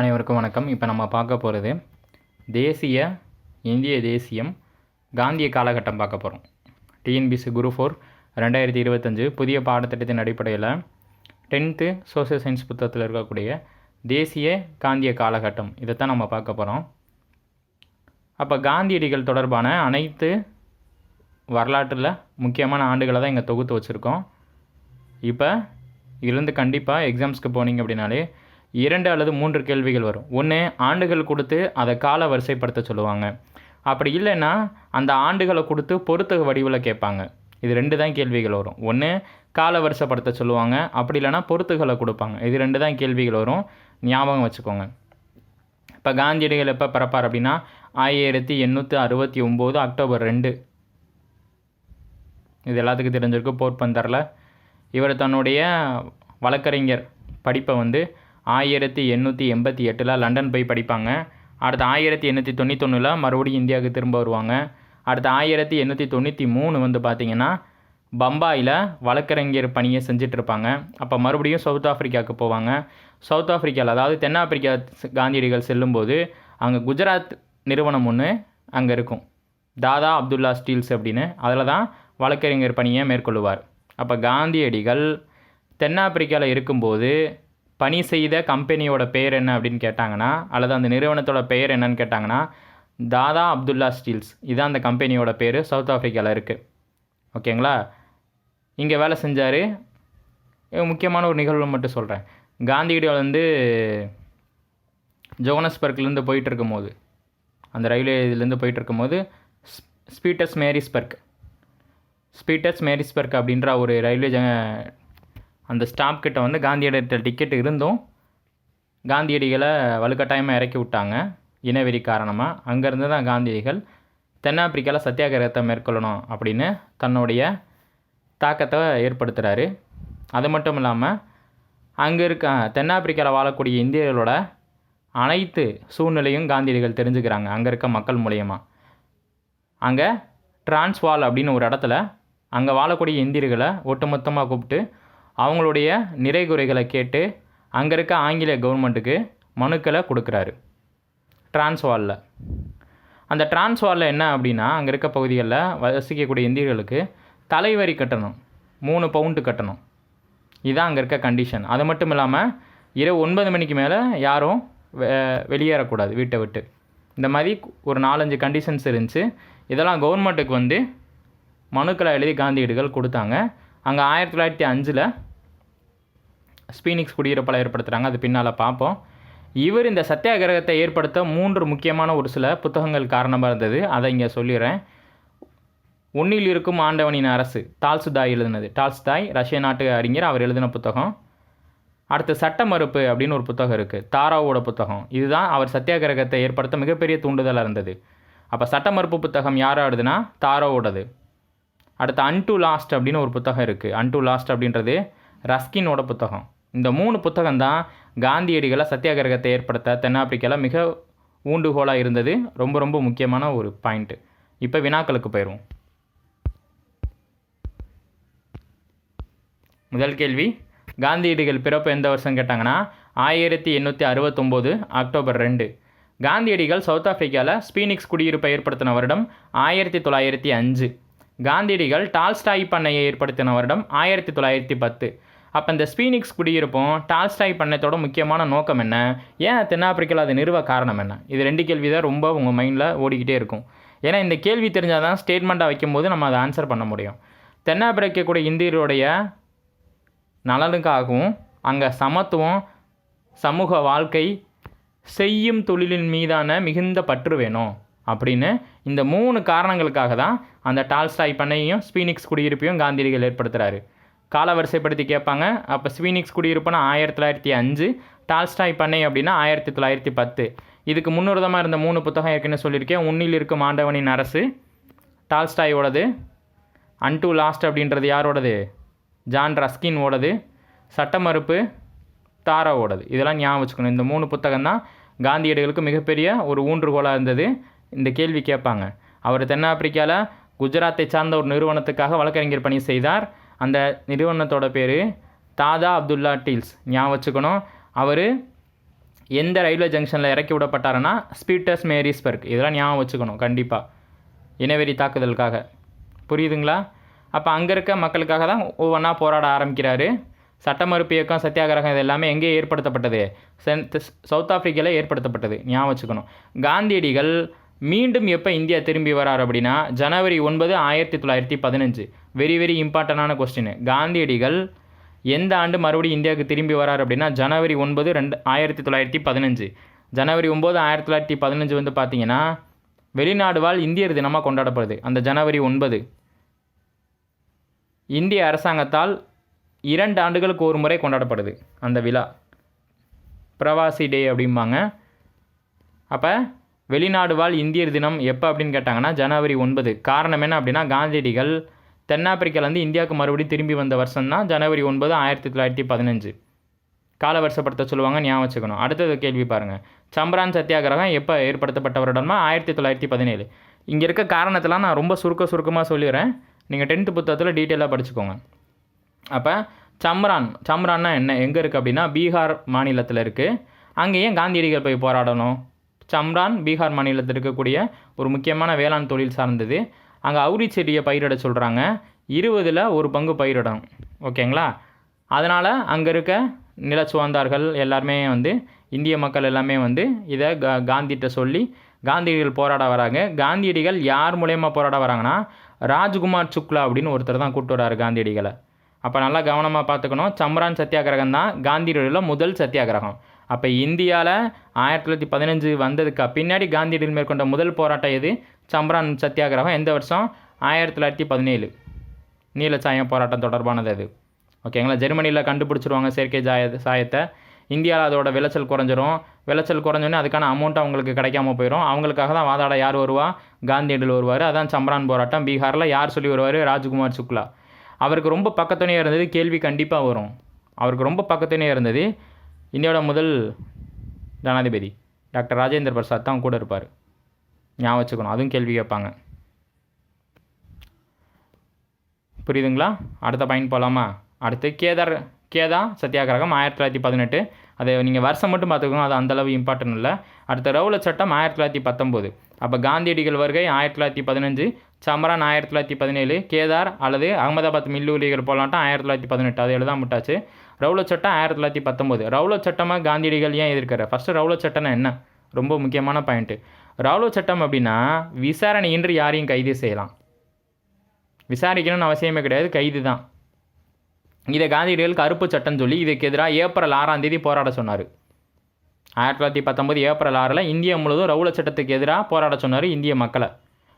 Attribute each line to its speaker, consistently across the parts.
Speaker 1: அனைவருக்கும் வணக்கம். இப்போ நம்ம பார்க்க போகிறது தேசிய இந்திய தேசியம் காந்திய காலகட்டம் பார்க்க போகிறோம் டிஎன்பிசி குரு ஃபோர் ரெண்டாயிரத்தி இருபத்தஞ்சு புதிய பாடத்திட்டத்தின் அடிப்படையில் டென்த்து சோசியல் சயின்ஸ் புத்தகத்தில் இருக்கக்கூடிய தேசிய காந்திய காலகட்டம். இதைத்தான் நம்ம பார்க்க போகிறோம் அப்போ காந்தியடிகள் தொடர்பான அனைத்து வரலாற்றில் முக்கியமான ஆண்டுகளை தான் இங்கே தொகுத்து வச்சுருக்கோம். இப்போ இதுலேருந்து கண்டிப்பாக எக்ஸாம்ஸ்க்கு போனீங்க அப்படின்னாலே இரண்டு அல்லது மூன்று கேள்விகள் வரும். ஒன்று ஆண்டுகள் கொடுத்து அதை கால வரிசைப்படுத்த சொல்லுவாங்க. அப்படி இல்லைன்னா அந்த ஆண்டுகளை கொடுத்து பொருத்தக வடிவில் கேட்பாங்க. இது ரெண்டு தான் கேள்விகள் வரும். ஒன்று கால வரிசைப்படுத்த சொல்லுவாங்க. அப்படி இல்லைன்னா பொருத்துகளை கொடுப்பாங்க. இது ரெண்டு தான் கேள்விகள் வரும். ஞாபகம் வச்சுக்கோங்க. இப்போ காந்தியடிகள் எப்போ பிறப்பார் அப்படின்னா ஆயிரத்தி எண்ணூற்றி அறுபத்தி ஒம்பது அக்டோபர் ரெண்டு. இது எல்லாத்துக்கும் தெரிஞ்சிருக்கு. போர்பந்தரில் இவர் தன்னுடைய வழக்கறிஞர் படிப்பை வந்து ஆயிரத்தி எண்ணூற்றி எண்பத்தி எட்டில் லண்டன் போய் படிப்பாங்க. அடுத்து ஆயிரத்தி எண்ணூற்றி தொண்ணூத்தொன்னில் மறுபடியும் இந்தியாவுக்கு திரும்ப வருவாங்க. அடுத்து ஆயிரத்தி எண்ணூற்றி தொண்ணூற்றி மூணு வந்து பார்த்திங்கன்னா பம்பாயில் வழக்கறிஞர் பணியை செஞ்சிட்ருப்பாங்க அப்போ மறுபடியும் சவுத் ஆஃப்ரிக்காவுக்கு போவாங்க. சவுத் ஆஃப்ரிக்காவில் அதாவது தென்னாப்பிரிக்கா காந்தியடிகள் செல்லும்போது அங்கே குஜராத் நிறுவனம் ஒன்று அங்கே இருக்கும். தாதா அப்துல்லா ஸ்டீல்ஸ் அப்படின்னு. அதில் தான் வழக்கறிஞர் பணியை மேற்கொள்ளுவார். அப்போ காந்தியடிகள் தென்னாப்பிரிக்காவில் இருக்கும்போது பணி செய்த கம்பெனியோட பெயர் என்ன அப்படின்னு கேட்டாங்கன்னா அல்லது அந்த நிறுவனத்தோட பெயர் என்னன்னு கேட்டாங்கன்னா தாதா அப்துல்லா ஸ்டீல்ஸ். இதுதான் அந்த கம்பெனியோட பேர். சவுத் ஆஃப்ரிக்காவில் இருக்குது ஓகேங்களா? இங்கே வேலை செஞ்சார். முக்கியமான ஒரு நிகழ்வு மட்டும் சொல்கிறேன் காந்தியடிகள் வந்து ஜோனஸ்பர்க்லேருந்து போயிட்டு இருக்கும்போது அந்த ரயில்வே இதுலேருந்து போயிட்டு இருக்கும்போது ஸ்பீட்டர்ஸ் மேரிஸ்பர்க். ஸ்பீட்டர்ஸ் மேரிஸ்பர்க் அப்படின்ற ஒரு ரயில்வே ஜ அந்த ஸ்டாப் கிட்ட வந்து காந்தியடிகிட்ட டிக்கெட் இருந்தும் காந்தியடிகளை வலுக்கட்டாயமாக இறக்கி விட்டாங்க. இனவெறி காரணமாக அங்கேருந்து தான் காந்தியடிகள் தென்னாப்பிரிக்காவில் சத்தியாகிரகத்தை மேற்கொள்ளணும் அப்படின்னு தன்னுடைய தாக்கத்தை ஏற்படுத்துகிறாரு அது மட்டும் இல்லாமல் அங்கே இருக்க தென்னாப்பிரிக்காவில் வாழக்கூடிய இந்தியர்களோட அனைத்து சூழ்நிலையும் காந்தியடிகள் தெரிஞ்சுக்கிறாங்க அங்கே இருக்க மக்கள் மூலியமாக அங்கே டிரான்ஸ்வால் அப்படின்னு ஒரு இடத்துல அங்கே வாழக்கூடிய இந்தியர்களை ஒட்டுமொத்தமாக கூப்பிட்டு அவங்களுடைய நிறை குறைகளை கேட்டு அங்கே இருக்க ஆங்கில கவர்மெண்ட்டுக்கு மனுக்களை கொடுக்குறாரு. டிரான்ஸ்வாலில் அந்த டிரான்ஸ்வாலில் என்ன அப்படின்னா அங்கே இருக்க பகுதிகளில் வசிக்கக்கூடிய இந்தியர்களுக்கு தலைவரி கட்டணும். மூணு பவுண்டு கட்டணும். இதுதான் அங்கே இருக்க கண்டிஷன் அது மட்டும் இல்லாமல் இரவு ஒன்பது மணிக்கு மேலே யாரும் வெ- வெளியேறக்கூடாது வீட்டை விட்டு. இந்த மாதிரி ஒரு நாலஞ்சு கண்டிஷன்ஸ் இருந்துச்சு. இதெல்லாம் கவர்மெண்ட்டுக்கு வந்து மனுக்களை எழுதி காந்தியடிகள் கொடுத்தாங்க. அங்கே ஆயிரத்தி தொள்ளாயிரத்தி அஞ்சில் ஸ்பீனிக்ஸ் குடியிருப்பலை ஏற்படுத்துகிறாங்க அது பின்னால் பார்ப்போம் இவர் இந்த சத்தியாகிரகத்தை ஏற்படுத்த மூன்று முக்கியமான ஒரு சில புத்தகங்கள் காரணமாக இருந்தது. அதை இங்கே சொல்லிடுறேன் ஒன்னில் இருக்கும் ஆண்டவனின் அரசு டால்ஸ்தாய் எழுதினது. டால்ஸ்தாய் ரஷ்ய நாட்டு அறிஞர் அவர் எழுதின புத்தகம். அடுத்து சட்ட மறுப்பு அப்படின்னு ஒரு புத்தகம் இருக்குது தாராவோட புத்தகம். இதுதான் அவர் சத்தியாகிரகத்தை ஏற்படுத்த மிகப்பெரிய தூண்டுதலாக இருந்தது. அப்போ சட்ட மறுப்பு புத்தகம் யார் எழுதுனா தாராவோடது. அடுத்து அன் டு லாஸ்ட் அப்படின்னு ஒரு புத்தகம் இருக்குது அன் டு லாஸ்ட் அப்படின்றது ரஸ்கினோட புத்தகம். இந்த மூணு புத்தகம் தான் காந்தியடிகளை சத்தியாகிரகத்தை ஏற்படுத்த தென்னாப்பிரிக்காவில் மிக ஊண்டுகோலாக இருந்தது. ரொம்ப ரொம்ப முக்கியமான ஒரு பாயிண்ட்டு இப்போ வினாக்களுக்கு போயிடுவோம் முதல் கேள்வி. காந்தியடிகள் பிறப்பு எந்த வருஷம் கேட்டாங்கன்னா ஆயிரத்தி எண்ணூற்றி அறுபத்தொம்போது அக்டோபர் ரெண்டு. காந்தியடிகள் சவுத் ஆஃப்ரிக்காவில் ஸ்பீனிக்ஸ் குடியிருப்பை ஏற்படுத்தின வருடம் ஆயிரத்தி தொள்ளாயிரத்தி அஞ்சு. காந்தியடிகள் டால்ஸ்டாய் பண்ணையை ஏற்படுத்தின வருடம் ஆயிரத்தி தொள்ளாயிரத்தி பத்து. அப்போ இந்த ஸ்பீனிக்ஸ் குடியிருப்பும் டால்ஸ்டாய் பண்ணையத்தோட முக்கியமான நோக்கம் என்ன? ஏன் தென்னாப்பிரிக்காவில் அது நிறுவ காரணம் என்ன? இது ரெண்டு கேள்வி தான் ரொம்ப உங்கள் மைண்டில் ஓடிக்கிட்டே இருக்கும். ஏன்னா இந்த கேள்வி தெரிஞ்சால் தான் ஸ்டேட்மெண்ட்டாக வைக்கும்போது நம்ம அதை ஆன்சர் பண்ண முடியும். தென்னாப்பிரிக்க கூட இந்தியருடைய நலனுக்காகவும் அங்கே சமத்துவம் சமூக வாழ்க்கை செய்யும் தொழிலின் மீதான மிகுந்த பற்று வேணும் அப்படின்னு இந்த மூணு காரணங்களுக்காக தான் அந்த டால்ஸ்டாய் பண்ணையும் ஸ்பீனிக்ஸ் குடியிருப்பையும் காந்தியடிகள் ஏற்படுத்துகிறாரு காலவரிசைப்படுத்தி கேட்பாங்க. அப்போ ஸ்வீனிக்ஸ் குடியிருப்புனா ஆயிரத்தி தொள்ளாயிரத்தி அஞ்சு டால்ஸ்டாய் பண்ணை அப்படின்னா ஆயிரத்தி தொள்ளாயிரத்தி பத்து. இதுக்கு முன்னுரதமாக இருந்த மூணு புத்தகம் ஏற்கனவே சொல்லியிருக்கேன். உன்னில் இருக்கும் ஆண்டவனின் அரசு டால்ஸ்டாயோடது அன்டு லாஸ்ட் அப்படின்றது யாரோடது? ஜான் ரஸ்கின் ஓடது சட்ட மறுப்பு தாராவோடது. இதெல்லாம் ஞாபகம் வச்சுக்கணும். இந்த மூணு புத்தகம் தான் காந்தியடிகளுக்கு மிகப்பெரிய ஒரு ஊன்றுகோலாக இருந்தது. இந்த கேள்வி கேட்பாங்க. அவர் தென்னாப்பிரிக்காவில் குஜராத்தை சார்ந்த ஒரு நிறுவனத்துக்காக வழக்கறிஞர் பணி செய்தார். அந்த நிறுவனத்தோட பேர் தாதா அப்துல்லா டீல்ஸ். ஞாபகம் வச்சுக்கணும். அவர் எந்த ரயில்வே ஜங்ஷனில் இறக்கி விடப்பட்டாருன்னா ஸ்பீட்டர்ஸ் மேரிஸ்பர்க். இதெல்லாம் ஞாபகம் வச்சுக்கணும். கண்டிப்பாக இனவெறி தாக்குதலுக்காக. புரியுதுங்களா? அப்போ அங்கே இருக்க மக்களுக்காக தான் ஒவ்வொன்றா போராட ஆரம்பிக்கிறாரு. சட்டமறுப்பு இயக்கம் சத்தியாகிரகம் இது எல்லாமே எங்கே ஏற்படுத்தப்பட்டது? சென்ட் சவுத் ஆஃப்ரிக்காவில் ஏற்படுத்தப்பட்டது. ஞாபகம் வச்சுக்கணும். காந்தியடிகள் மீண்டும் எப்போ இந்தியா திரும்பி வரார் அப்படின்னா ஜனவரி ஒன்பது ஆயிரத்தி தொள்ளாயிரத்தி பதினஞ்சு. வெரி வெரி இம்பார்ட்டண்டான கொஸ்டின் காந்தியடிகள் எந்த ஆண்டு மறுபடியும் இந்தியாவுக்கு திரும்பி வரார் அப்படின்னா ஜனவரி ஒன்பது ரெண்டு ஆயிரத்தி தொள்ளாயிரத்தி பதினஞ்சு. ஜனவரி ஒம்பது ஆயிரத்தி தொள்ளாயிரத்தி பதினஞ்சு வந்து பார்த்தீங்கன்னா வெளிநாடு வாழ் இந்தியர் தினமாக கொண்டாடப்படுது. அந்த ஜனவரி ஒன்பது. இந்திய அரசாங்கத்தால் இரண்டு ஆண்டுகளுக்கு ஒரு முறை கொண்டாடப்படுது அந்த விழா. பிரவாசி டே அப்படிம்பாங்க. அப்போ வெளிநாடு வாழ் இந்தியர் தினம் எப்போ அப்படின்னு கேட்டாங்கன்னா ஜனவரி ஒன்பது. காரணம் என்ன அப்படின்னா காந்தியடிகள் தென்னாப்பிரிக்காலேருந்து இந்தியாவுக்கு மறுபடியும் திரும்பி வந்த வருஷம் தான் ஜனவரி ஒன்பது ஆயிரத்தி தொள்ளாயிரத்தி பதினஞ்சு. கால வருஷப்படுத்த சொல்லுவாங்க ஞாபகம் வச்சுக்கணும். அடுத்தது கேள்வி பாருங்கள் சம்பரான் சத்தியாகிரகம் எப்போ ஏற்படுத்தப்பட்ட வருடமா ஆயிரத்தி தொள்ளாயிரத்தி பதினேழு. இங்கே இருக்க காரணத்தெல்லாம் நான் ரொம்ப சுருக்க சுருக்கமாக சொல்லிடுறேன். நீங்கள் டென்த்து புத்தகத்தில் டீட்டெயிலாக படிச்சுக்கோங்க. அப்போ சம்ரான் சம்ரான்னா என்ன? எங்கே இருக்குது அப்படின்னா பீகார் மாநிலத்தில் இருக்குது அங்கே ஏன் காந்தியடிகள் போய் போராடணும். சம்ரான் பீகார் மாநிலத்தில் இருக்கக்கூடிய ஒரு முக்கியமான வேளாண் தொழில் சார்ந்தது. அங்கே அவுரி செடியை பயிரிட சொல்கிறாங்க இருபதில் ஒரு பங்கு பயிரிடணும். ஓகேங்களா? அதனால் அங்கே இருக்க நிலச்சுவந்தார்கள் எல்லாருமே வந்து இந்திய மக்கள் எல்லாமே வந்து இதை கா காந்திகிட்ட சொல்லி காந்தியடிகள் போராட வராங்க. காந்தியடிகள் யார் மூலயமா போராட வராங்கன்னா ராஜ்குமார் சுக்லா அப்படின்னு ஒருத்தர் தான் கூப்பிட்டு வராரு காந்தியடிகளை. அப்போ நல்லா கவனமாக பார்த்துக்கணும். சம்ரான் சத்தியாகிரகம் தான் காந்தியடிகளில் முதல் சத்தியாகிரகம். அப்போ இந்தியாவில் ஆயிரத்தி தொள்ளாயிரத்தி பதினஞ்சு வந்ததுக்கு பின்னாடி காந்தியடிகள் மேற்கொண்ட முதல் போராட்டம் எது? சம்ரான் சத்தியாகிரகம். எந்த வருஷம்? ஆயிரத்தி தொள்ளாயிரத்தி பதினேழு. நீலச்சாயம் போராட்டம் தொடர்பானது அது. ஓகேங்களா? ஜெர்மனியில் கண்டுபிடிச்சிருவாங்க செயற்கை ஜாய சாயத்தை. இந்தியாவில் அதோட விளைச்சல் குறைஞ்சிரும். விளைச்சல் குறைஞ்சோடனே அதுக்கான அமௌண்ட் அவங்களுக்கு கிடைக்காம போயிடும் அவங்களுக்காக தான் வாதாட யார் வருவா? காந்தியடிகள் வருவார். அதான் சம்ரான் போராட்டம். பீகாரில் யார் சொல்லி வருவார்? ராஜ்குமார் சுக்லா. அவருக்கு ரொம்ப பக்கத்துணையாக இருந்தது கேள்வி கண்டிப்பாக வரும். அவருக்கு ரொம்ப பக்கத்துணையாக இருந்தது இந்தியாவோட முதல் ஜனாதிபதி டாக்டர் ராஜேந்திர பிரசாத் தான் கூட இருப்பார். ஞாபகம் வச்சுக்கணும். அதுவும் கேள்வி கேட்பாங்க. புரியுதுங்களா? அடுத்த பாயிண்ட் போகலாமா அடுத்து கேதார் கேதா சத்தியாகிரகம் ஆயிரத்தி தொள்ளாயிரத்தி பதினெட்டு. அதை நீங்கள் வருஷம் மட்டும் பார்த்துக்கோங்க. அது அந்தளவு இம்பார்ட்டன்ட் இல்லை. அடுத்த ரவுல சட்டம் ஆயிரத்தி தொள்ளாயிரத்தி பத்தொம்போது. அப்போ காந்தியடிகள் வருகை ஆயிரத்தி தொள்ளாயிரத்தி பதினஞ்சு. சமரான் ஆயிரத்தி தொள்ளாயிரத்தி பதினேழு. கேதார் அல்லது அகமதாபாத் மில்லூலிகள் போலாட்டம் ஆயிரத்தி தொள்ளாயிரத்தி பதினெட்டு. அது எழுதாமட்டாச்சு விட்டாச்சு ரவுல சட்டம் ஆயிரத்தி தொள்ளாயிரத்தி பத்தொம்போது. ரவுல சட்டமாக காந்தியடிகள் ஏன் எதிர்க்கிறார் ஃபஸ்ட்டு ரவுல சட்டம்னா என்ன? ரொம்ப முக்கியமான பாயிண்ட்டு ரவுல சட்டம் அப்படின்னா விசாரணையின்றி யாரையும் கைது செய்யலாம். விசாரிக்கணும்னு அவசியமே கிடையாது கைது தான். இதை காந்தியடிகள் கருப்பு சட்டம் சொல்லி இதுக்கு எதிராக ஏப்ரல் ஆறாம் தேதி போராட சொன்னார். ஆயிரத்தி தொள்ளாயிரத்தி பத்தொம்பது ஏப்ரல் ஆறில் இந்தியா முழுவதும் ரவுல சட்டத்துக்கு எதிராக போராட சொன்னார் இந்திய மக்களை.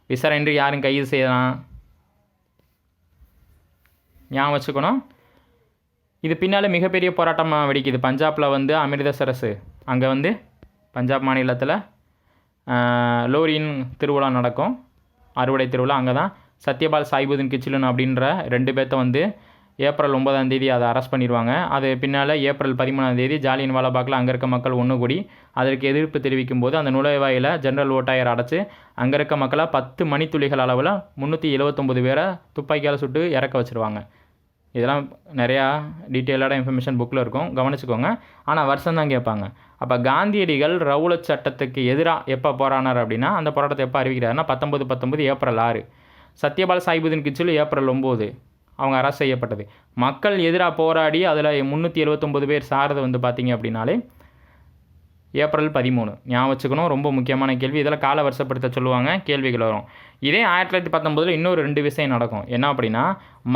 Speaker 1: விசாரணையின்றி யாரும் கைது செய்யலாம். ஞாபகம் வச்சுக்கணும். இது பின்னால் மிகப்பெரிய போராட்டமாக வெடிக்குது. பஞ்சாபில் வந்து அமிர்தசரஸ் அங்கே வந்து பஞ்சாப் மாநிலத்தில் லோரியின் திருவிழா நடக்கும். அறுவடை திருவிழா. அங்கே தான் சத்யபால் சாய்புதீன் கிச்சிலன் அப்படின்ற ரெண்டு பேர்த்த வந்து ஏப்ரல் ஒன்பதாம் தேதி அதை அரெஸ்ட் பண்ணிடுவாங்க அது பின்னால் ஏப்ரல் பதிமூணாம் தேதி ஜாலியன் வாலாபாக்கில் அங்கே இருக்க மக்கள் ஒன்று கூடி அதற்கு எதிர்ப்பு தெரிவிக்கும் போது அந்த நுழைவாயில் ஜென்ரல் ஓட்டாயர் அடைச்சி அங்கே இருக்க மக்களை பத்து மணித்துளிகள் அளவில் முந்நூற்றி எழுபத்தொம்பது பேரை துப்பாக்கியால் சுட்டு இறக்க வச்சுருவாங்க. இதெல்லாம் நிறையா டீட்டெயிலான இன்ஃபர்மேஷன் புக்கில் இருக்கும். கவனிச்சுக்கோங்க. ஆனால் வருஷம் தான் கேட்பாங்க. அப்போ காந்தியடிகள் ரவுல சட்டத்துக்கு எதிராக எப்போ போராடினார் அப்படின்னா அந்த போராட்டத்தை எப்போ அறிவிக்கிறாருன்னா பத்தொம்பது பத்தொம்பது ஏப்ரல் ஆறு. சத்யபால் சாய்புதீன் கிச்சில் ஏப்ரல் ஒம்பது அவங்க அரசு செய்யப்பட்டது. மக்கள் எதிராக போராடி அதில் முந்நூற்றி எழுபத்தொம்பது பேர் சாரதை வந்து பார்த்தீங்க அப்படின்னாலே ஏப்ரல் பதிமூணு. ஞாபகம் வச்சுக்கணும் ரொம்ப முக்கியமான கேள்வி. இதில் கால வருஷப்படுத்த சொல்லுவாங்க கேள்விகள் வரும். இதே ஆயிரத்தி தொள்ளாயிரத்தி பத்தொம்பதில் இன்னொரு ரெண்டு விஷயம் நடக்கும். என்ன அப்படின்னா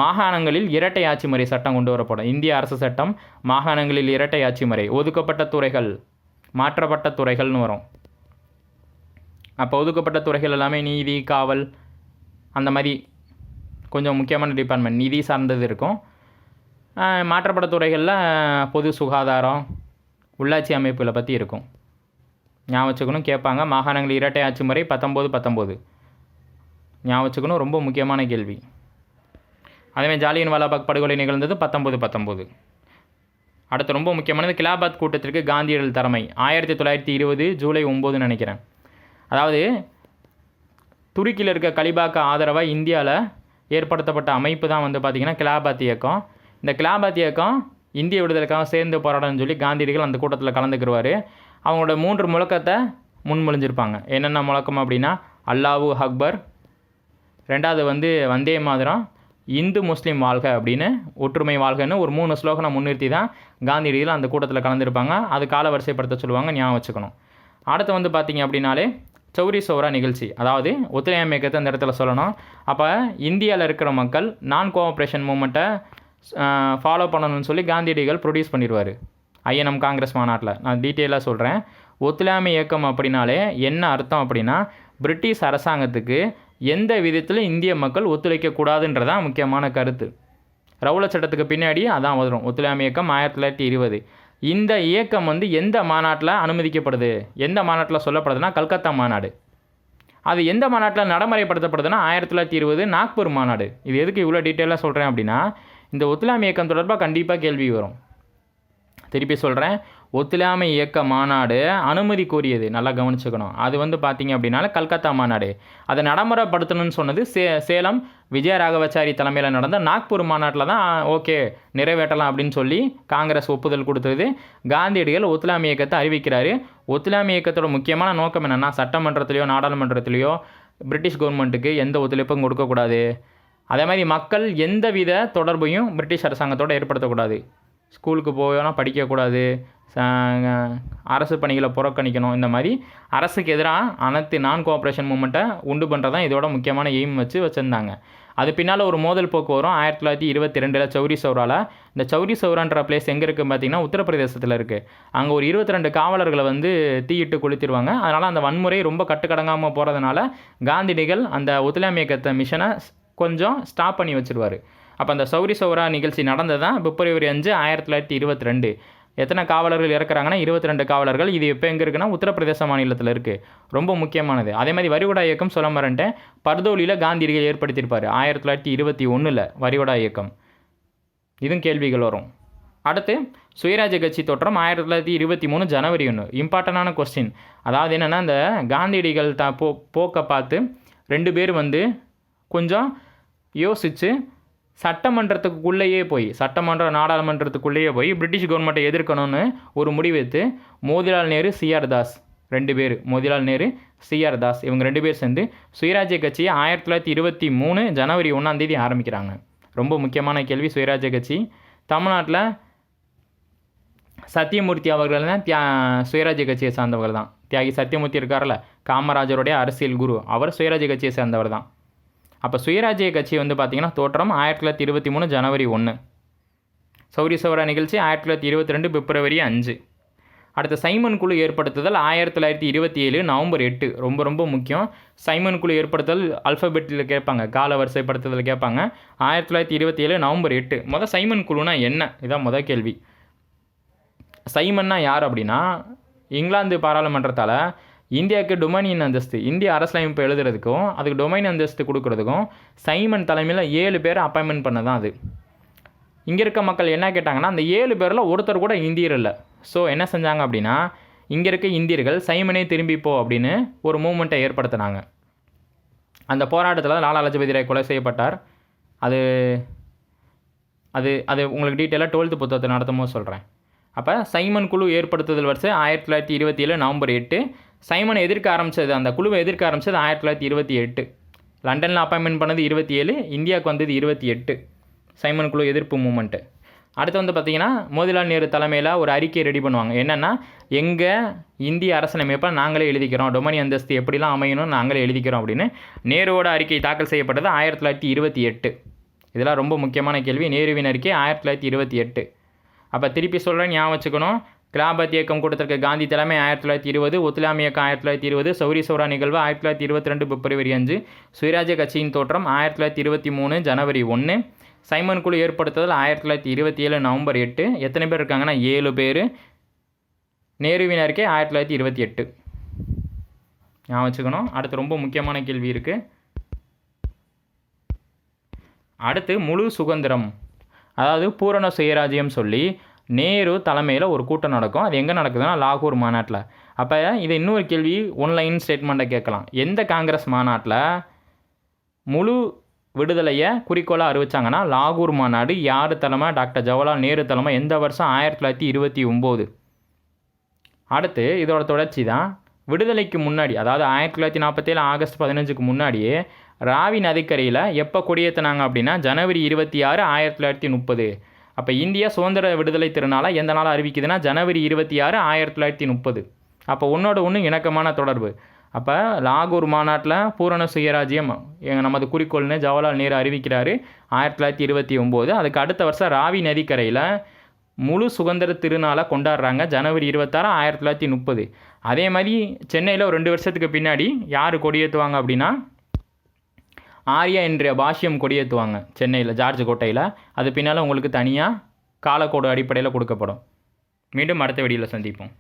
Speaker 1: மாகாணங்களில் இரட்டை ஆட்சி முறை சட்டம் கொண்டு வரப்படும். இந்திய அரசு சட்டம் மாகாணங்களில் இரட்டை ஆட்சி முறை ஒதுக்கப்பட்ட துறைகள் மாற்றப்பட்ட துறைகள்னு வரும். அப்போ ஒதுக்கப்பட்ட துறைகள் எல்லாமே நீதி காவல் அந்த மாதிரி கொஞ்சம் முக்கியமான டிபார்ட்மெண்ட் நிதி சார்ந்தது இருக்கும். மாற்றப்பட்ட துறைகளில் பொது சுகாதாரம் உள்ளாட்சி அமைப்பில் பற்றி இருக்கும். ஞாபகம் வச்சுக்கணும் கேட்பாங்க மாகாணங்கள் இரட்டை ஆட்சி முறை பத்தொம்போது பத்தொம்போது ஞாபகம் வச்சுக்கணும் ரொம்ப முக்கியமான கேள்வி. அதேமாதிரி ஜாலியன் வாலாபாக் படுகொலை நிகழ்ந்தது பத்தொம்போது பத்தொம்போது அடுத்து ரொம்ப முக்கியமானது கிலாபாத் கூட்டத்திற்கு காந்தியடிகள் தலைமை. ஆயிரத்தி தொள்ளாயிரத்தி இருபது ஜூலை ஒம்போதுன்னு நினைக்கிறேன். அதாவது துருக்கியில் இருக்க கலிபாக்கு ஆதரவாக இந்தியாவில் ஏற்படுத்தப்பட்ட அமைப்பு தான் வந்து பார்த்திங்கன்னா கிலாபாத் இயக்கம். இந்த கிலாபாத் இயக்கம் இந்திய விடுதலைக்காக சேர்ந்து போராடணும்னு சொல்லி காந்தியடிகள் அந்த கூட்டத்தில் கலந்துக்கிடுவார் அவங்களோட மூன்று முழக்கத்தை முன்மொழிஞ்சிருப்பாங்க. என்னென்ன முழக்கம் அப்படின்னா அல்லாவு அக்பர். ரெண்டாவது வந்து வந்தே மாதிரம். இந்து முஸ்லீம் வாழ்க அப்படின்னு ஒற்றுமை வாழ்கன்னு ஒரு மூணு ஸ்லோகனை முன்னிறுத்தி தான் காந்தியடிகள் அந்த கூட்டத்தில் கலந்துருப்பாங்க. அது கால வரிசைப்படுத்த சொல்லுவாங்க ஞாபகம் வச்சுக்கணும். அடுத்து வந்து பார்த்தீங்க அப்படின்னாலே சௌரி சௌரா நிகழ்ச்சி. அதாவது ஒத்துழையாமை இயக்கத்தை அந்த இடத்துல சொல்லணும். அப்போ இந்தியாவில் இருக்கிற மக்கள் நான் கோஆப்ரேஷன் மூமெண்ட்டை ஃபாலோ பண்ணணும்னு சொல்லி காந்தியடிகள் ப்ரொடியூஸ் பண்ணிடுவார். ஐஎன்எம் காங்கிரஸ் மாநாட்டில். நான் டீட்டெயிலாக சொல்கிறேன் ஒத்துழையாமை இயக்கம் அப்படின்னாலே என்ன அர்த்தம் அப்படின்னா பிரிட்டிஷ் அரசாங்கத்துக்கு எந்த விதத்தில் இந்திய மக்கள் ஒத்துழைக்கக்கூடாதுன்றதான் முக்கியமான கருத்து. ரவுல சட்டத்துக்கு பின்னாடி அதான் வரும். ஒத்துழையாமை இயக்கம் ஆயிரத்தி தொள்ளாயிரத்தி இருபது. இந்த இயக்கம் வந்து எந்த மாநாட்டில் அனுமதிக்கப்படுது? எந்த மாநாட்டில் சொல்லப்படுதுன்னா கல்கத்தா மாநாடு. அது எந்த மாநாட்டில் நடைமுறைப்படுத்தப்படுதுன்னா ஆயிரத்தி தொள்ளாயிரத்தி இருபது நாக்பூர் மாநாடு. இது எதுக்கு இவ்வளோ டீட்டெயிலாக சொல்கிறேன் அப்படின்னா இந்த ஒத்துழையாமை இயக்கம் தொடர்பாக கண்டிப்பாக கேள்வி வரும். திருப்பி சொல்கிறேன் ஒத்துழையாமை இயக்க மாநாடு அனுமதி கோரியது நல்லா கவனிச்சுக்கணும். அது வந்து பார்த்தீங்க அப்படின்னால கல்கத்தா மாநாடு. அதை நடைமுறைப்படுத்தணும்னு சொன்னது சே சேலம் விஜயராகவச்சாரி தலைமையில் நடந்த நாக்பூர் மாநாட்டில் தான் ஓகே நிறைவேற்றலாம் அப்படின்னு சொல்லி காங்கிரஸ் ஒப்புதல் கொடுத்தது. காந்தியடிகள் ஒத்துழையாமை இயக்கத்தை அறிவிக்கிறாரு. ஒத்துழையாமை இயக்கத்தோட முக்கியமான நோக்கம் என்னென்னா சட்டமன்றத்திலையோ நாடாளுமன்றத்திலையோ பிரிட்டிஷ் கவர்மெண்ட்டுக்கு எந்த ஒத்துழைப்பும் கொடுக்கக்கூடாது. அதே மாதிரி மக்கள் எந்தவித தொடர்பையும் பிரிட்டிஷ் அரசாங்கத்தோடு ஏற்படுத்தக்கூடாது. ஸ்கூலுக்கு போனால் படிக்கக்கூடாது. அரசு பணிகளை புறக்கணிக்கணும். இந்த மாதிரி அரசுக்கு எதிராக அனைத்து நான் கோஆப்ரேஷன் மூமெண்ட்டை உண்டு பண்ணுறது தான் இதோட முக்கியமான எய்ம் வச்சு வச்சுருந்தாங்க. அது பின்னால் ஒரு மோதல் போக்கு வரும். ஆயிரத்தி தொள்ளாயிரத்தி இருபத்தி ரெண்டில் சௌரி சௌராவில் இந்த சௌரி சௌரான்ற பிளேஸ் எங்கே இருக்குது பார்த்தீங்கன்னா உத்தரப்பிரதேசத்தில் இருக்குது அங்கே ஒரு இருபத்தி ரெண்டு காவலர்களை வந்து தீயிட்டு கொளுத்திடுவாங்க அதனால் அந்த வன்முறை ரொம்ப கட்டுக்கடங்காமல் போகிறதுனால காந்திடிகள் அந்த ஒத்துழையாமை இயக்கத்தை மிஷனை கொஞ்சம் ஸ்டாப் பண்ணி வச்சிருவார். அப்போ அந்த சௌரி சௌரா நிகழ்ச்சி நடந்தது? தான் பிப்ரவரி அஞ்சு ஆயிரத்தி தொள்ளாயிரத்தி இருபத்தி ரெண்டு. எத்தனை காவலர்கள் இறக்குறாங்கன்னா இருபத்தி ரெண்டு காவலர்கள். இது இப்போ எங்கே இருக்குன்னா உத்தரப்பிரதேச மாநிலத்தில் இருக்குது ரொம்ப முக்கியமானது. அதே மாதிரி வரிகுடா இயக்கம் சொல்ல மாறேன்ட்டேன் பர்தோலியில் காந்தியடிகள் ஏற்படுத்தியிருப்பார் ஆயிரத்தி தொள்ளாயிரத்தி இருபத்தி ஒன்றில் வரிகுடா இயக்கம். இதுவும் கேள்விகள் வரும். அடுத்து சுயராஜ்ய கட்சி தோற்றம் ஆயிரத்தி தொள்ளாயிரத்தி இருபத்தி மூணு ஜனவரி ஒன்று இம்பார்ட்டண்டான கொஸ்டின் அதாவது என்னென்னா இந்த காந்தியடிகள் த போ போக்கை பார்த்து ரெண்டு பேர் வந்து கொஞ்சம் யோசித்து சட்டமன்றத்துக்குள்ளேயே போய் சட்டமன்ற நாடாளுமன்றத்துக்குள்ளேயே போய் பிரிட்டிஷ் கவர்மெண்ட்டை எதிர்க்கணும்னு ஒரு முடிவெடுத்து மோதிலால் நேரு சிஆர் தாஸ் ரெண்டு பேர் மோதிலால் நேரு சிஆர் தாஸ் இவங்க ரெண்டு பேர் சேர்ந்து சுயராஜ்ய கட்சியை ஆயிரத்தி தொள்ளாயிரத்தி இருபத்தி மூணு ஜனவரி ஒன்றாந்தேதி ஆரம்பிக்கிறாங்க. ரொம்ப முக்கியமான கேள்வி சுயராஜ்ய கட்சி. தமிழ்நாட்டில் சத்தியமூர்த்தி அவர்கள் தான் தியா சுயராஜ்ய கட்சியை சார்ந்தவர் தான். தியாகி சத்தியமூர்த்தி இருக்கார்ல காமராஜருடைய அரசியல் குரு. அவர் சுயராஜ்ய கட்சியை சேர்ந்தவர் தான். அப்போ சுயராஜ்ய கட்சி வந்து பார்த்திங்கன்னா தோற்றம் ஆயிரத்தி தொள்ளாயிரத்தி இருபத்தி மூணு ஜனவரி ஒன்று சௌரி சௌரா நிகழ்ச்சி ஆயிரத்தி தொள்ளாயிரத்தி இருபத்தி ரெண்டு பிப்ரவரி அஞ்சு. அடுத்து சைமன் குழு ஏற்படுத்துதல் ஆயிரத்தி தொள்ளாயிரத்தி இருபத்தி ஏழு நவம்பர் எட்டு. ரொம்ப ரொம்ப முக்கியம். சைமன் குழு ஏற்படுத்தல் அல்ஃபபெட்டில் கேட்பாங்க. கால வரிசைப்படுத்துதல் கேட்பாங்க. ஆயிரத்தி தொள்ளாயிரத்தி இருபத்தி ஏழு நவம்பர் எட்டு. மொதல் சைமன் குழுனா என்ன? இதான் முதல் கேள்வி. சைமன்னா யார் அப்படின்னா இங்கிலாந்து பாராளுமன்றத்தால் இந்தியாவுக்கு டொமைனியன் அந்தஸ்து. இந்திய அரசியலமைப்பு எழுதுறதுக்கும் அதுக்கு டொமைன் அந்தஸ்து கொடுக்குறதுக்கும் சைமன் தலைமையில் ஏழு பேர் அப்பாயின்மெண்ட் பண்ண தான் அது. இங்கே இருக்க மக்கள் என்ன கேட்டாங்கன்னா அந்த ஏழு பேரில் ஒருத்தர் கூட இந்தியர் இல்லை. ஸோ என்ன செஞ்சாங்க அப்படின்னா இங்கே இருக்க இந்தியர்கள் சைமனே திரும்பிப்போ அப்படின்னு ஒரு மூமெண்ட்டை ஏற்படுத்தினாங்க. அந்த போராட்டத்தில் லாலா லஜபதி ராய் கொலை செய்யப்பட்டார். அது அது அது உங்களுக்கு டீட்டெயிலாக டுவெல்த்து புத்தகத்தை நடத்தும் போது சொல்கிறேன் அப்போ சைமன் குழு ஏற்படுத்துதல் வருஷம் ஆயிரத்தி தொள்ளாயிரத்தி இருபத்தி ஏழு நவம்பர் எட்டு சைமனை எதிர்க்க ஆரம்பிச்சது அந்த குழுவை எதிர்க்க ஆரம்பிச்சது ஆயிரத்தி தொள்ளாயிரத்தி இருபத்தி எட்டு. லண்டனில் அப்பாயின்மெண்ட் பண்ணது இருபத்தி ஏழு இந்தியாவுக்கு வந்தது இருபத்தி எட்டு. சைமன் குழு எதிர்ப்பு மூமெண்ட்டு அடுத்து வந்து பார்த்தீங்கன்னா மோதிலால் நேரு தலைமையில் ஒரு அறிக்கை ரெடி பண்ணுவாங்க. என்னென்னா எங்கள் இந்திய அரசியலமைப்பை நாங்களே எழுதிக்கிறோம் டொமனி அந்தஸ்து எப்படிலாம் அமையணும்னு நாங்களே எழுதிக்கிறோம் அப்படின்னு நேருவோட அறிக்கை தாக்கல் செய்யப்பட்டது ஆயிரத்தி தொள்ளாயிரத்தி இருபத்தி எட்டு. இதெல்லாம் ரொம்ப முக்கியமான கேள்வி. நேருவின் அறிக்கை ஆயிரத்தி தொள்ளாயிரத்தி இருபத்தி எட்டு. அப்போ திருப்பி சொல்கிறேன் ஞாபகம் வச்சுக்கணும். கிலாபத் இயக்கம் கொடுத்திருக்க காந்தி தலைமை ஆயிரத்தி தொள்ளாயிரத்தி இருபது ஒத்துழையாமை இயக்கம் ஆயிரத்தி தொள்ளாயிரத்தி இருபது சௌரி சௌரா நிகழ்வு ஆயிரத்தி தொள்ளாயிரத்தி இருபத்தி ரெண்டு பிப்ரவரி அஞ்சு சுயராஜ்ய கட்சியின் தோற்றம் ஆயிரத்தி தொள்ளாயிரத்தி இருபத்தி மூணு ஜனவரி ஒன்று சைமன் குழு ஏற்படுத்துதல் ஆயிரத்தி தொள்ளாயிரத்தி இருபத்தி ஏழு நவம்பர் எட்டு. எத்தனை பேர் இருக்காங்கன்னா? ஏழு பேர். நேருவின் அறிக்கை ஆயிரத்தி தொள்ளாயிரத்தி இருபத்தி எட்டு. ஞாபகம் வச்சுக்கணும். அடுத்து ரொம்ப முக்கியமான கேள்வி இருக்குது அடுத்து முழு சுதந்திரம். அதாவது பூரண சுயராஜ்யம் சொல்லி நேரு தலைமையில் ஒரு கூட்டம் நடக்கும். அது எங்கே நடக்குதுன்னா லாகூர் மாநாட்டில். அப்போ இது இன்னொரு கேள்வி ஒன்லைன் ஸ்டேட்மெண்ட்டை கேட்கலாம். எந்த காங்கிரஸ் மாநாட்டில் முழு விடுதலையை குறிக்கோளாக அறிவிச்சாங்கன்னா லாகூர் மாநாடு யார் தலைமை டாக்டர் ஜவஹர்லால் நேரு தலைமை எந்த வருஷம்? ஆயிரத்தி தொள்ளாயிரத்தி இருபத்தி ஒம்பது. அடுத்து இதோட தொடர்ச்சி தான். விடுதலைக்கு முன்னாடி அதாவது ஆயிரத்தி தொள்ளாயிரத்தி நாற்பத்தேழு ஆகஸ்ட் பதினஞ்சுக்கு முன்னாடியே ராவி நதிக்கரையில் எப்போ கொடியேற்றினாங்க அப்படின்னா ஜனவரி இருபத்தி ஆறு ஆயிரத்தி தொள்ளாயிரத்தி முப்பது. அப்போ இந்தியா சுதந்திர விடுதலை திருநாளாக எந்த நாள் அறிவிக்குதுன்னா ஜனவரி இருபத்தி ஆறு ஆயிரத்தி தொள்ளாயிரத்தி முப்பது. அப்போ ஒன்றோட ஒன்று இணக்கமான தொடர்பு. அப்போ லாகூர் மாநாட்டில் பூரண சுயராஜ்யம் எங்கள் நமது குறிக்கோள்னு ஜவஹர்லால் நேரு அறிவிக்கிறாரு ஆயிரத்தி தொள்ளாயிரத்தி இருபத்தி ஒம்போது. அதுக்கு அடுத்த வருஷம் ராவி நதிக்கரையில் முழு சுதந்திர திருநாளை கொண்டாடுறாங்க ஜனவரி இருபத்தாறு ஆயிரத்தி தொள்ளாயிரத்தி முப்பது. அதே மாதிரி சென்னையில் ஒரு ரெண்டு வருஷத்துக்கு பின்னாடி யார் கொடியேற்றுவாங்க அப்படின்னா ஆர்யா என்ற பாஷ்யம் கொடியேற்றுவாங்க சென்னையில் ஜார்ஜ் கோட்டையில். அது பின்னால் உங்களுக்கு தனியாக காலக்கோடு அடிப்படையில் கொடுக்கப்படும். மீண்டும் அடுத்த வெடியில் சந்திப்போம்.